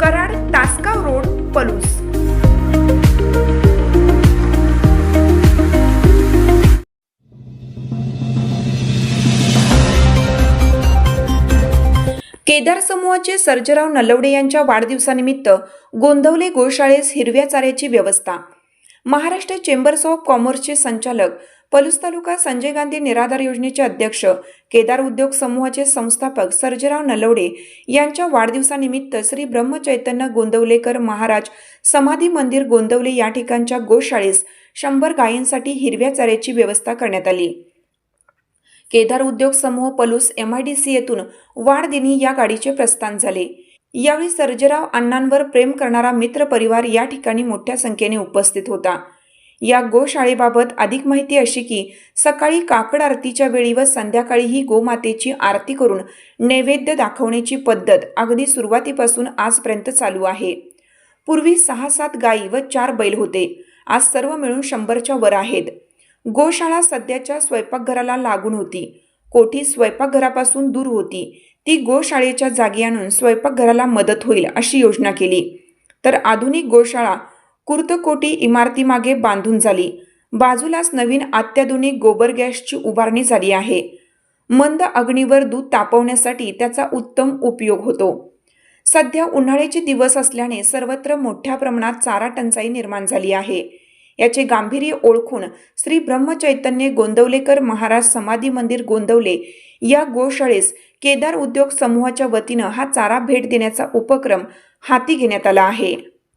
Karad Tasgaon road Palus. Kedar समूहाचे सर्जराव नलवडे यांच्या वाढदिवसानिमित्त गोंदवले गोशाळेस हिरव्या चाऱ्याची व्यवस्था. महाराष्ट्र चेंबर्स ऑफ कॉमर्सचे संचालक पलूस तालुका संजय गांधी निराधार योजनेचे अध्यक्ष केदार उद्योग समूहाचे संस्थापक सर्जराव नलवडे यांच्या वाढदिवसानिमित्त श्री ब्रह्मचैतन्य गोंदवलेकर महाराज समाधी मंदिर गोंदवले या ठिकाणच्या गोशाळेस शंभर गायींसाठी हिरव्या चाऱ्याची व्यवस्था करण्यात आली. केदार उद्योग समूह Palus M I D C येथून वाढदिनी या गाडीचे प्रस्थान झाले. यावेळी सर्जेराव अण्णांवर प्रेम करणारा मित्र परिवार या ठिकाणी मोठ्या संख्येने उपस्थित होता. या गोशाळेबाबत अधिक माहिती अशी की सकाळी काकड आरतीच्या वेळी व संध्याकाळी ही गोमातेची आरती करून नैवेद्य दाखवण्याची पद्धत अगदी सुरुवातीपासून आजपर्यंत चालू आहे. पूर्वी सहा सात गायी व चार बैल होते. आज सर्व मिळून शंभरच्या वर आहेत. गोशाळा सध्याच्या स्वयंपाकघराला लागून होती. कोठी स्वयंपाकघरापासून दूर होती. ती गोशाळेच्या जागी आणून स्वयंपाकघराला मदत होईल अशी योजना केली. तर आधुनिक गोशाळा कुर्तकोटी इमारतीमागे बांधून झाली. बाजूलाच नवीन अत्याधुनिक गोबर गॅसची उभारणी झाली आहे. मंद अग्नीवर दूध तापवण्यासाठी त्याचा उत्तम उपयोग होतो. सध्या उन्हाळ्याचे दिवस असल्याने सर्वत्र मोठ्या प्रमाणात चारा टंचाई निर्माण झाली आहे. याचे गांभीर्य ओळखून श्री ब्रह्मचैतन्य गोंदवलेकर महाराज समाधी मंदिर गोंदवले या गोशाळेस केदार उद्योग समूहाच्या वतीनं हा चारा भेट देण्याचा उपक्रम हाती घेण्यात आला आहे.